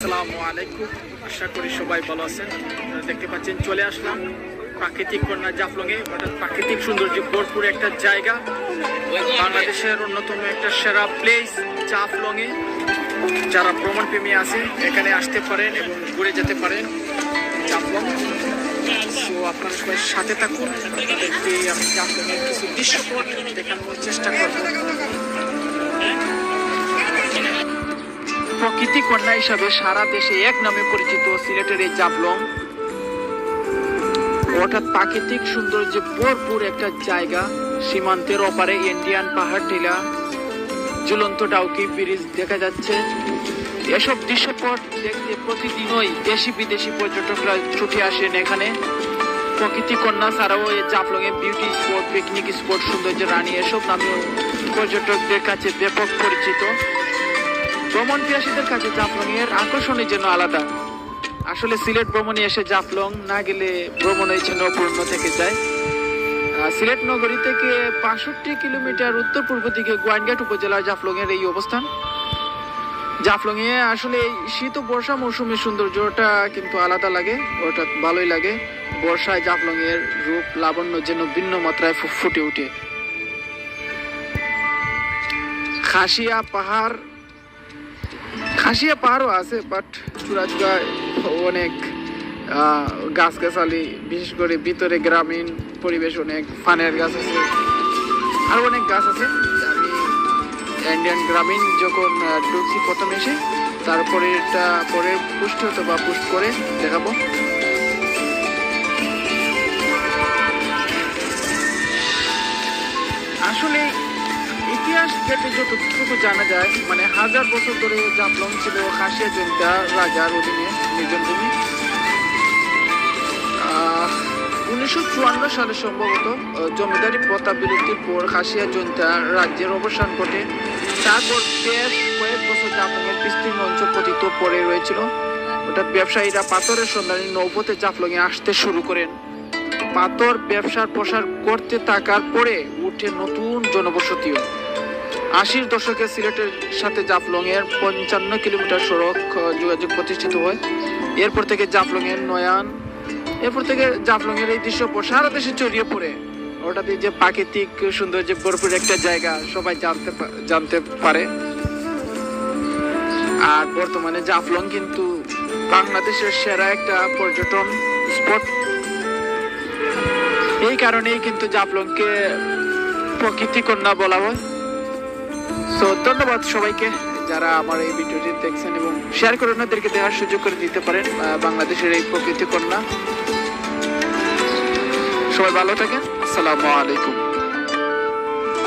আসসালামু আলাইকুম। আশা করি সবাই ভালো আছেন। দেখতে পাচ্ছেন, চলে আসলাম প্রাকৃতিক কন্যা জাফলংয়ে। অর্থাৎ প্রাকৃতিক সৌন্দর্য ভরপুর একটা জায়গা। বাংলাদেশের অন্যতম একটা সেরা প্লেস জাফলংয়ে। যারা ভ্রমণ প্রেমী আছে, এখানে আসতে পারেন এবং ঘুরে যেতে পারেন জাফলং। তো আপনারা সবাই সাথে থাকুন। আপনাদেরকে আমি জাফলংয়ের কিছু দৃশ্যপট দেখানোর চেষ্টা করব। প্রকৃতি কন্যা হিসাবে সারা দেশে এক নামে পরিচিত সিলেটের এই জাফলং। অর্থাৎ প্রাকৃতিক সৌন্দর্যে ভরপুর একটা জায়গা, সীমান্তের ওপারে ইন্ডিয়ান পাহাড় টিলা, ঝুলন্ত ডাউকি ব্রিজ দেখা যাচ্ছে। এসব দৃশ্যপট দেখতে প্রতিদিনই দেশি বিদেশি পর্যটকরা ছুটে আসেন এখানে। প্রকৃতি কন্যা ছাড়াও এই জাফলং এ বিউটি স্পট পিকনিক স্পট সৌন্দর্য রানী এসব নামেও পর্যটকদের কাছে ব্যাপক পরিচিত। ভ্রমণ পিয়াসীদের কাছে জাফলং এর আকর্ষণই যেন আলাদা। আসলে সিলেট ভ্রমণে এসে জাফলং না গেলে ভ্রমণ হয়েছে অপূর্ণ থেকে যায়। সিলেট নগরী থেকে বাষট্টি কিলোমিটার উত্তর পূর্ব দিকে গোয়াইনঘাট উপজেলার জাফলং এর এই অবস্থান। জাফলং এ আসলে শীত ও বর্ষা মৌসুমের সৌন্দর্যটা কিন্তু আলাদা লাগে ওটা ভালোই লাগে। বর্ষায় জাফলং এর রূপ লাবণ্য যেন ভিন্ন মাত্রায় ফুটে ওঠে। খাসিয়া পাহাড় খাসিয়া পাহাড়ও আছে বাট চূড়া চূড়া অনেক গাছ গাছালি বিশেষ করে ভিতরে গ্রামীণ পরিবেশ অনেক, ফানের গাছ আছে। আর অনেক গাছ আছে, আমি ইন্ডিয়ান গ্রামীণ যখন ঢুকছি প্রথম এসে, তারপরে এটা পরে পুষ্ট হতো বা পুষ্ট করে দেখাবো। আসলে ইতিহাস থেকে যতটুকু জানা যায় মানে হাজার বছর ধরে জাফলং ছিল খাসিয়া জমিদার রাজার অধীনে নির্জন ভূমি। উনিশশো চুয়ান্ন সালে সম্ভবত জমিদারি প্রথা বিলুপ্তির পর খাসিয়া জমিদার রাজ্যের অবসান ঘটে। তারপর বেশ কয়েক বছর জাফলংয়ের বিস্তীর্ণ অঞ্চল পতিত পড়ে রয়েছিল। অর্থাৎ ব্যবসায়ীরা পাথরের সন্ধানে নৌপথে জাফলংয়ে আসতে শুরু করেন। পাথর ব্যবসার প্রসার করতে থাকার পরে উঠে নতুন জনবসতিও। আশির দশকে সিলেটের সাথে জাফলং এর পঞ্চান্ন কিলোমিটার সড়ক যোগাযোগ প্রতিষ্ঠিত হয়। এরপর থেকে জাফলং এর নয়ান, এরপর থেকে জাফলং এর এই দৃশ্য সারা দেশে ছড়িয়ে পড়ে। ওটাতে যে প্রাকৃতিক সৌন্দর্য ভরপুর একটা জায়গা, সবাই জানতে জানতে পারে। আর বর্তমানে জাফলং কিন্তু বাংলাদেশের সেরা একটা পর্যটন স্পট। এই কারণেই কিন্তু জাফলংকে প্রকৃতি কন্যা বলা হয়। সো ধন্যবাদ সবাইকে যারা আমার এই ভিডিওটি দেখছেন এবং শেয়ার করে ওনাদেরকে দেওয়ার সুযোগ করে দিতে পারেন বাংলাদেশের এই প্রকৃতি কন্যা। সবাই ভালো থাকেন। আসসালামু আলাইকুম।